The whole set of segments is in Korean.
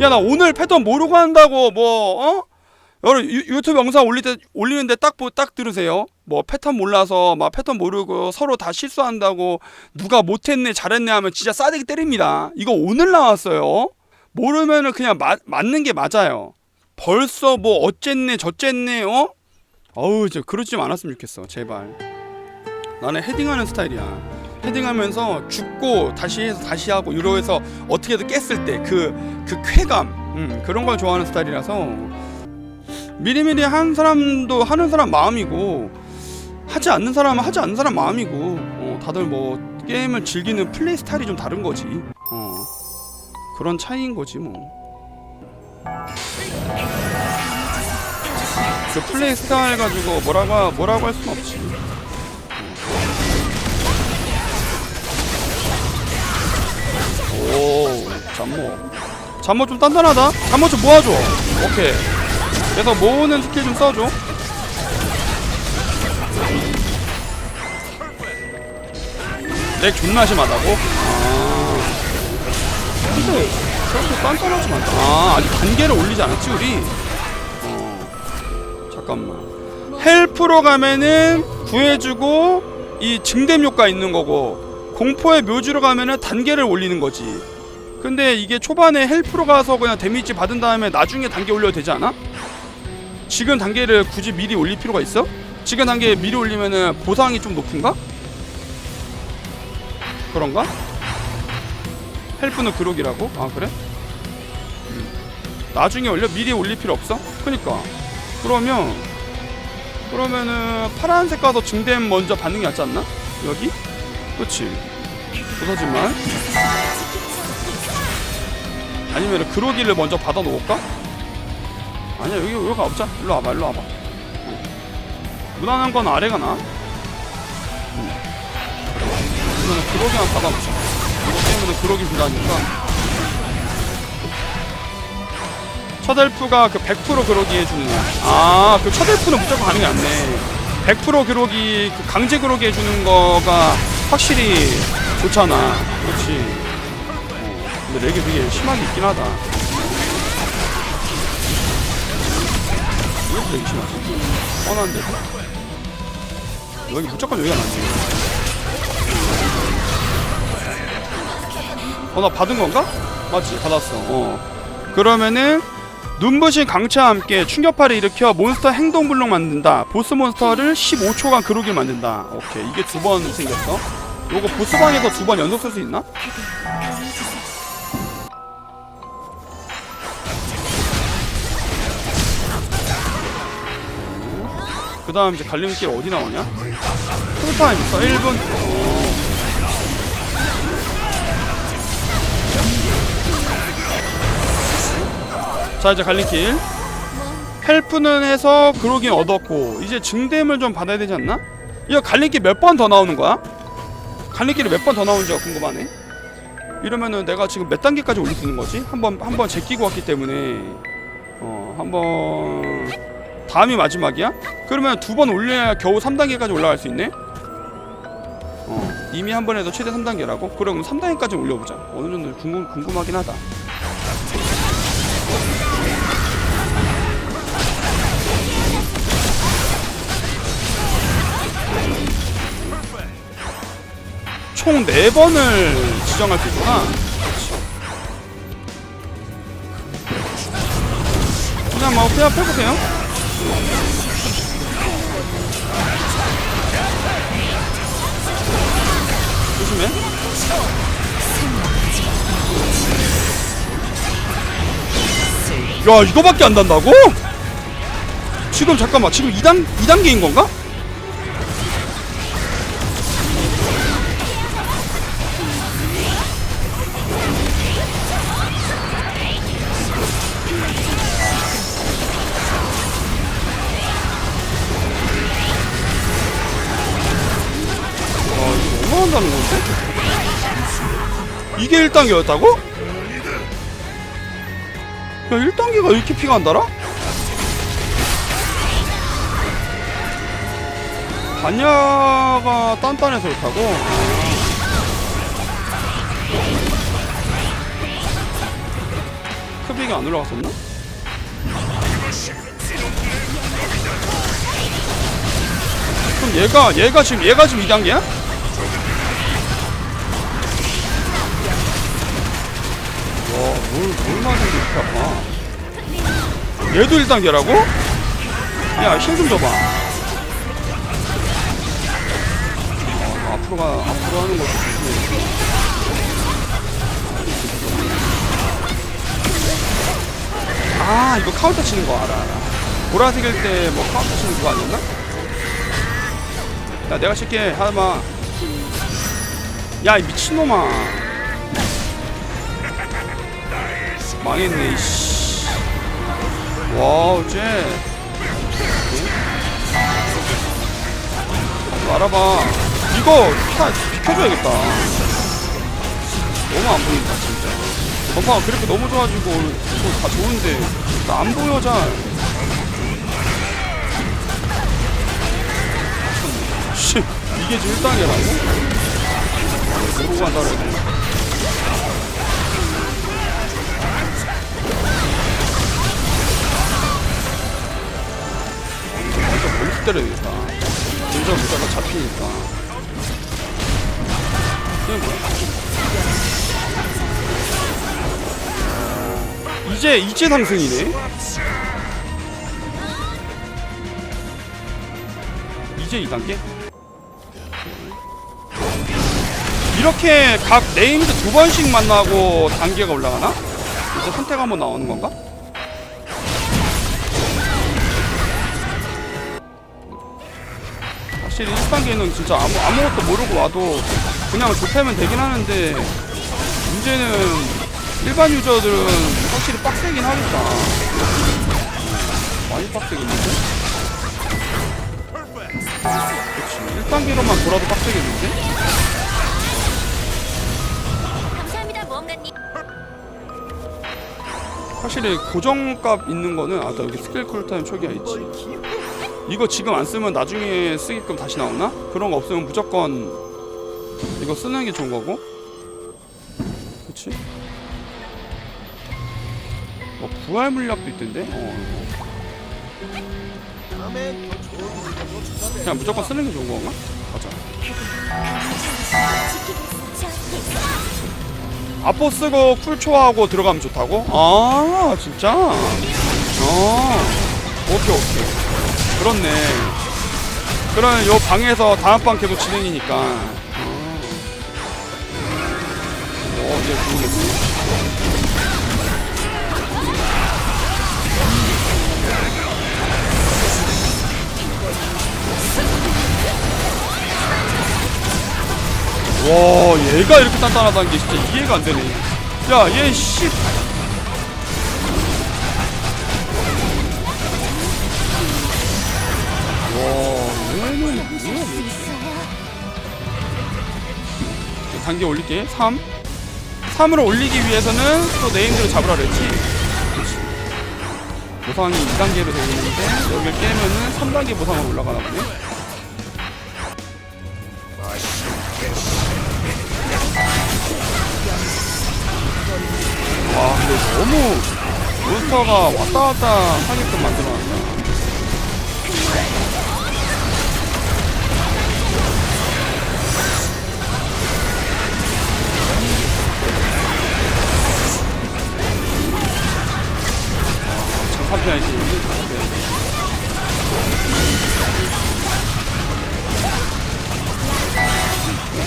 야 나 오늘 패턴 모르고 한다고 뭐 어? 여러 유, 유튜브 영상 올릴 때 올리는데 딱보딱 들으세요. 뭐 패턴 몰라서 막 패턴 모르고 서로 다 실수한다고 누가 못했네 잘했네 하면 진짜 싸대기 때립니다. 이거 오늘 나왔어요. 모르면은 그냥 마, 맞는 게 맞아요. 벌써 뭐 어쨌네 저쨌네 어? 어우 저 그러지 좀 않았으면 좋겠어 제발. 나는 헤딩하는 스타일이야. 헤딩하면서 죽고 다시 해서 다시 하고 이러해서 어떻게든 깼을 때그그 쾌감 음, 그런 걸 좋아하는 스타일이라서 미리미리 한 사람도 하는 사람 마음이고 하지 않는 사람은 하지 않는 사람 마음이고 어, 다들 뭐 게임을 즐기는 플레이 스타일이 좀 다른 거지 어, 그런 차이인 거지 뭐. 그 플레이 스타일 가지고 뭐라고 뭐라고 할 수는 없지. 오 잠모. 잠모 좀 단단하다. 잠모 좀 모아줘. 오케이. 그래서 모으는 스킬 좀 써줘. 렉 존나 심하다고? 아. 근데 저렇게 단단하지 않다. 아 아직 단계를 올리지 않았지 우리? 어. 잠깐만. 헬프로 가면은 구해주고 이 증dem 효과 있는 거고 공포의 묘지로 가면은 단계를 올리는 거지. 근데 이게 초반에 헬프로 가서 그냥 데미지 받은 다음에 나중에 단계 올려도 되지 않아? 지금 단계를 굳이 미리 올릴 필요가 있어? 지금 단계 미리 올리면은 보상이 좀 높은가? 그런가? 헬프는 그록이라고? 아 그래? 음. 나중에 올려 미리 올릴 필요 없어? 그니까 그러면 그러면은 파란색 가서 증dem 먼저 받는 게 낫지 않나? 여기? 그치 부서지만 아니면 그로기를 먼저 받아 놓을까? 아니야 여기 여기가 없자 일로 와봐 일로 와봐 어. 무난한 건 아래가 나 응. 그러면 그로기만 받아놓자 이거 때문에 그로기 부자니까 첫 헬프가 그 100% 그로기 해주는 아, 그첫 헬프는 무조건 가능이 안 돼. 100% 그로기, 그 강제 그로기 해주는 거가 확실히 좋잖아. 그렇지. 어, 근데 렉이 되게 심하게 있긴 하다. 이것도 되게 심하지. 뻔한데. 여기 무조건 여기가 낫지. 어, 나 받은 건가? 맞지? 받았어. 어. 그러면은 눈부신 강체와 함께 충격파를 일으켜 몬스터 행동 블록 만든다. 보스 몬스터를 15초간 그로기 만든다. 오케이 이게 두 번 생겼어. 요거 보스방에서 두 번 연속 쓸 수 있나? 그 다음 이제 갈림길 어디 나오냐? 풀타임 있어 1분 자 이제 갈림길 헬프는 해서 그로긴 얻었고 이제 증dem을 좀 받아야 되지 않나? 이거 갈림길 몇 번 더 나오는 거야? 갈림길이 몇 번 더 나오는지가 궁금하네 이러면은 내가 지금 몇 단계까지 올릴 수 있는 거지? 한번 한 번 제끼고 왔기 때문에 어 한번 다음이 마지막이야? 그러면 두 번 올려야 겨우 3단계까지 올라갈 수 있네? 어 이미 한번 해도 최대 3단계라고? 그럼 3단계까지 올려보자 어느 정도 궁금, 궁금하긴 하다 총 4번을 지정할 수 있구나. 그냥 뭐 그냥 펴보세요. 조심해. 야 이거밖에 안 단다고? 지금 잠깐만 지금 2단 2단계인 건가? 이게 1단계였다고? 야 1단계가 이렇게 피가 안 달아? 반야가 단단해서 그렇다고? 크비가 안 올라갔었나? 그럼 얘가 얘가 지금 얘가 지금 2단계야? 뭘뭘 맞은 게 이렇게 아파? 얘도 1단계라고? 야힐 좀 줘봐. 어, 앞으로 가 앞으로 하는 것도 좋고 아 이거 카운터 치는 거 알아 알아. 보라색일 때 뭐 카운터 치는 그거 아니었나? 야 내가 칠게. 하마. 야이 미친놈아 망했네 이씨. 와우 쟤. 응? 알아봐. 이거 다 비켜줘야겠다. 너무 안 보인다 진짜. 전파가 그렇게 너무 좋아지고 이거 다 좋은데. 나안 보여 잘. 씨, 이게 지금 1단계라고? 모르고 간다 그 때려야겠다 진짜 무자가 잡히니까 이게 뭐야 이제 이제 상승이네. 이제 2단계? 이렇게 각 네임드 두 번씩 만나고 단계가 올라가나? 이제 선택 한번 나오는 건가? 확실히 1단계는 진짜 아무, 아무것도 모르고 와도 그냥 좁혀면 되긴 하는데 문제는 일반 유저들은 확실히 빡세긴 하겠다. 많이 빡세겠는데? 그치. 1단계로만 돌아도 빡세겠는데? 확실히 고정값 있는 거는 아나 여기 스킬 쿨타임 초기화 있지. 이거 지금 안 쓰면 나중에 쓰게끔 다시 나오나? 그런 거 없으면 무조건 이거 쓰는 게 좋은 거고. 그치? 뭐 부활 물약도 있던데? 어. 그냥 무조건 쓰는 게 좋은 건가? 가자. 아포 쓰고 쿨 초하고 들어가면 좋다고? 아 진짜? 어 오케이 오케이 그렇네. 그러면 요 방에서 다음 방 계속 진행이니까. 어, 어 이제 좋은데 와 얘가 이렇게 단단하다는 게 진짜 이해가 안 되네. 야얘 씨. 단계 올릴게. 3 3으로 올리기 위해서는 또 네임들을 잡으라 그랬지. 보상이 2단계로 되어 있는데 여기를 깨면은 3단계 보상으로 올라가나 보네. 와 근데 너무 몬스터가 왔다 갔다 하게끔 만들어놨다 장판편이지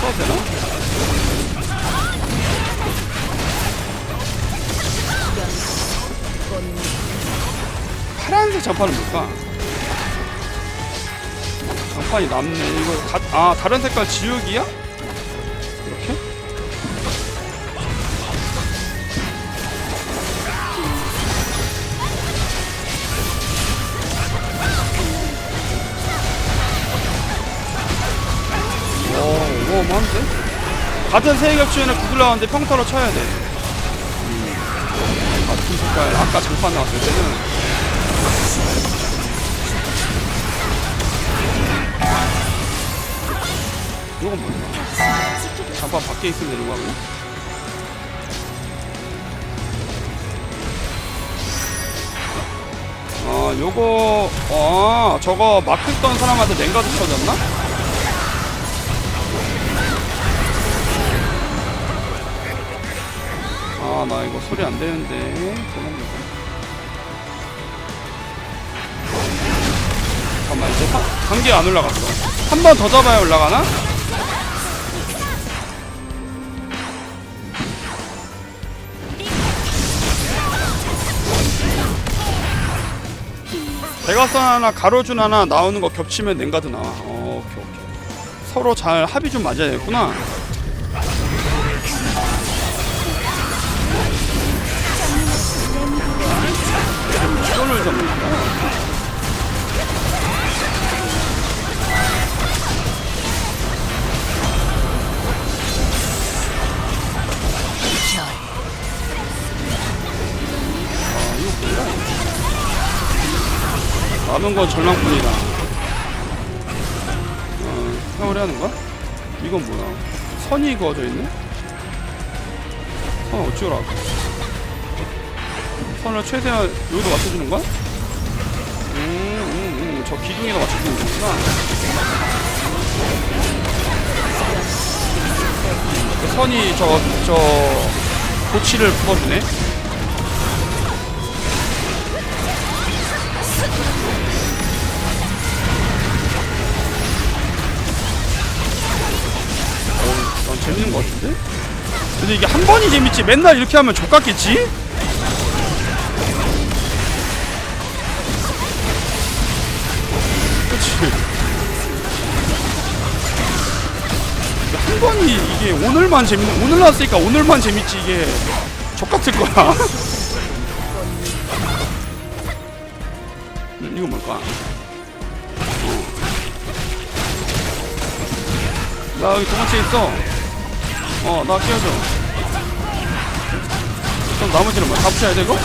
써도 되나? 파란색 장판은 뭘까? 장판이 남네. 이거 다, 아 다른 색깔 지우기야? 같은 세 겹치에는 구슬 나왔는데 평타로 쳐야 돼. 음. 같은 색깔, 아까 장판 나왔을 때는 이건 뭐야? 잠깐 밖에 있으면 되는 거야? 아 요거 아 저거 막혔던 사람한테 냉가드 쳐졌나? 아 나 이거 소리 안 되는데. 도망가. 잠깐만 이제 단계 안 올라갔어. 한 번 더 잡아야 올라가나? 대각선 하나 가로준 하나 나오는 거 겹치면 냉가드 나와 어, 오케이 오케이. 서로 잘 합의 좀 맞아야겠구나 손을 잡는다 남은 건 절망뿐이다. 어, 회오리 하는 거야? 이건 뭐야? 선이 그어져 있네? 선 어찌오라고? 선을 최대한 여기도 맞춰주는 거야? 음, 음, 음, 저 기둥에다 맞춰주는 거구나. 그 선이 저, 저, 고치를 풀어주네? 어, 난 재밌는 것 같은데? 근데 이게 한 번이 재밌지 맨날 이렇게 하면 족같겠지? 한 번이 이게 오늘만 재밌는 오늘 나왔으니까 오늘만 재밌지 이게 족같을 거야 음, 이거 뭘까? 나 여기 두 번째 있어. 어, 나 끼워줘. 그럼 나머지는 뭐야? 다 붙여야 돼, 이거?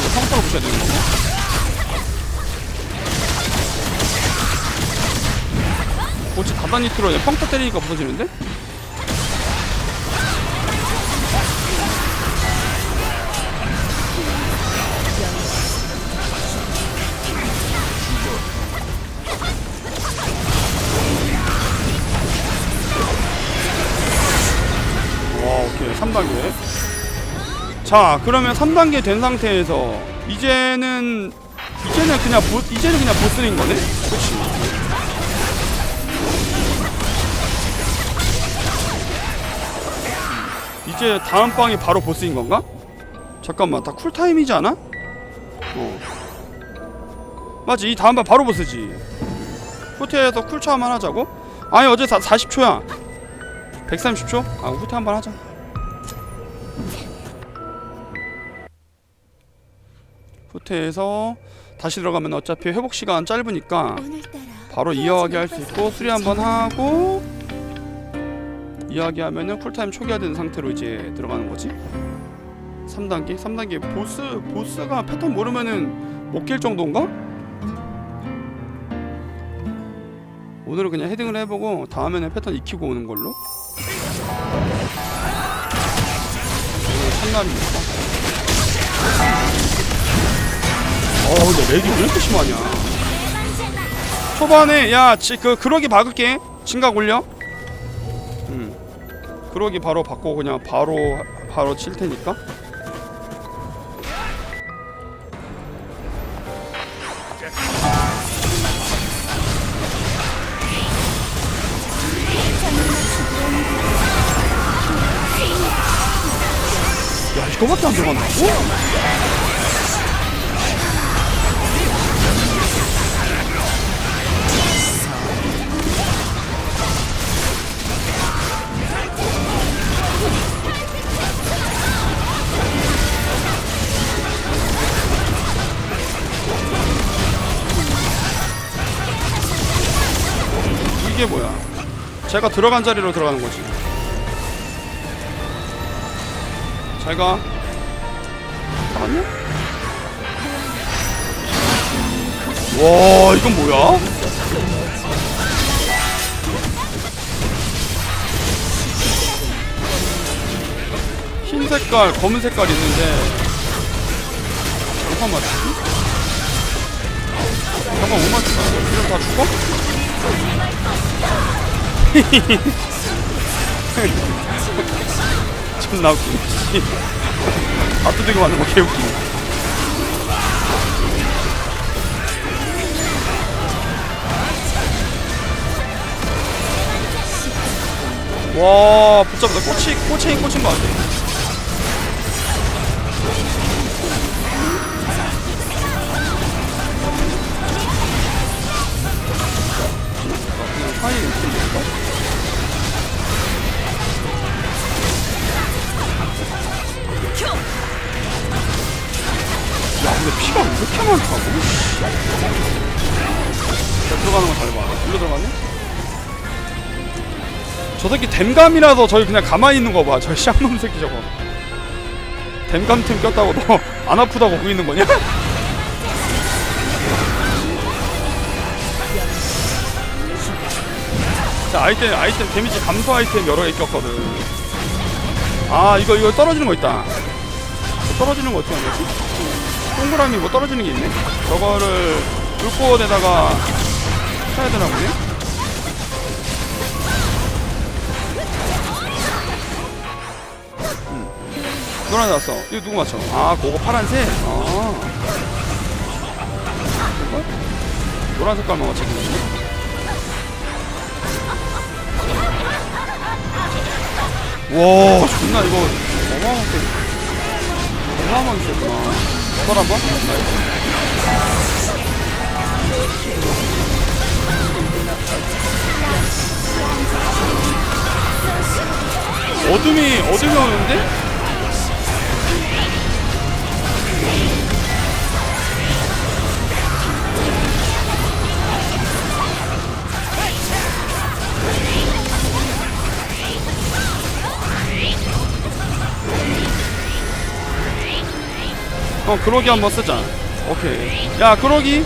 평타로 붙여야 되는 거고. 고치 가단히 틀어야 돼. 평타 때리니까 부서지는데? 자, 그러면 3단계 된 상태에서 이제는 이제는 그냥 보, 이제는 그냥 보스인 거네. 그렇지. 이제 다음 방이 바로 보스인 건가? 잠깐만, 다 쿨타임이지 않아? 어. 맞지, 이 다음 방 바로 보스지. 후퇴해서 쿨차 한번 하자고? 아니, 어제 4, 40초야. 130초? 아 후퇴 한번 하자 후퇴해서 다시 들어가면 어차피 회복 시간 짧으니까 바로 이어가기 할수 있고 수리 한번 하고 이어가기 하면은 쿨타임 초기화된 상태로 이제 들어가는 거지 3단계? 3단계 보스 보스가 패턴 모르면은 못 깰 정도인가? 오늘은 그냥 헤딩을 해보고 다음에는 패턴 익히고 오는 걸로 오늘 첫날이니까 어 근데 렉이 왜 이렇게 심하냐? 초반에 야그 그러기 박을게. 진각 올려. 음. 그러기 바로 바꿔 그냥 바로 바로 칠 테니까. 야 이거밖에 안 들어간다고? 제가 들어간 자리로 들어가는 거지. 잘 가. 잠깐만요. 와, 이건 뭐야? 흰색 색깔, 검은 색깔 있는데 잠깐만 잠깐 못 맞추나? 이럼 다 죽어? 존나 웃기네 씨. 압도되게 맞는 거 개웃기네. 와 붙잡다. 꼬치 꼬챙이 꽂힌 거 같아 새끼 댐감이라서 저희 그냥 가만히 있는 거 봐. 저 쌍놈 새끼 저거. 댐감템 꼈다고 너 안 아프다고 보이는 거냐? 자 아이템 아이템 데미지 감소 아이템 여러 개 꼈거든. 아 이거 이거 떨어지는 거 있다. 저 떨어지는 거 어떻게 하는 거지? 동그라미 뭐 떨어지는 게 있네. 저거를 불꽃에다가 쳐야 되나 보네. 노란 났어. 이거 누구 맞춰? 아, 그거 파란색. 아. 이거? 노란 색깔만 맞춰주는 거네. 와, 존나 이거 어마어마하게 어마어마하게 썼구나. 설 한번? 어둠이 어둠이 오는데? 어 그러기 한번 쓰자. 오케이. 야 그러기.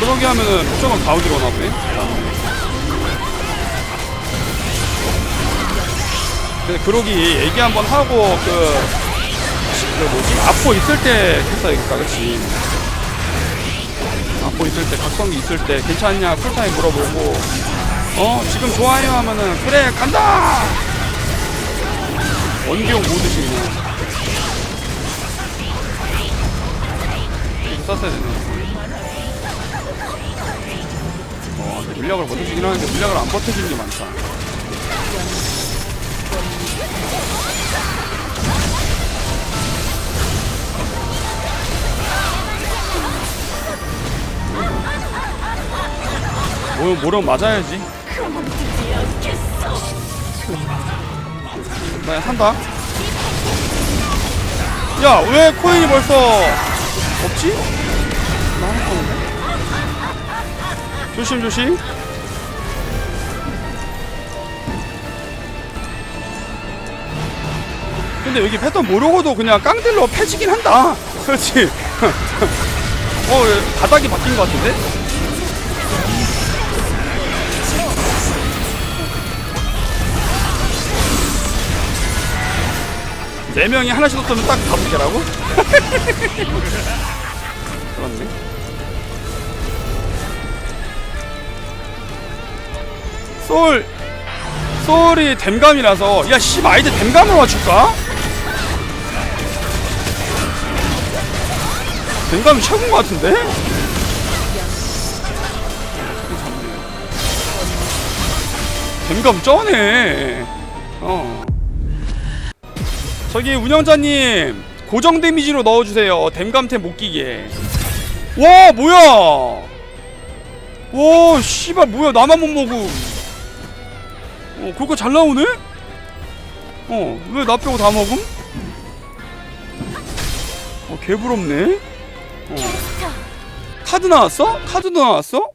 그러기 하면은 무조건 오나 보네. 근데 그러기 얘기 한번 하고 그, 그 뭐지? 앞포 있을 때 했어야겠다 그치? 앞포 있을 때 각성기 있을 때 괜찮냐 쿨타임 물어보고 어 지금 좋아요 하면은 그래 간다! 원기용 모드시 그냥 썼어야 되네. 어 근데 물약을 버텨주긴 하는데 물약을 안 버텨주는 게 많다. 뭐, 뭐랑 맞아야지 나 한다. 야, 왜 코인이 벌써 없지? 나할 거는데. 조심 조심. 근데 여기 패턴 모르고도 그냥 깡딜로 패지긴 한다. 그렇지. 어, 예, 바닥이 바뀐 것 같은데? 네 명이 하나씩 떴으면 딱 다섯 개라고? 그렇네. 소울 소울이 댐감이라서 야 씨 아이들 댐감으로 맞출까? 댐감이 최고인 것 같은데? 댐감 쩌네 어 저기 운영자님 고정 데미지로 넣어주세요 댐감템 못 끼게 와 뭐야 와 씨발 뭐야 나만 못 먹음 어 그거 잘 나오네? 어왜 나 빼고 다 먹음? 어 개부럽네 어 카드 나왔어? 카드도 나왔어?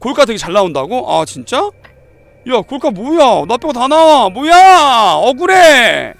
골카 되게 잘 나온다고? 아 진짜? 야 골카 뭐야 나 빼고 다 나와 뭐야 억울해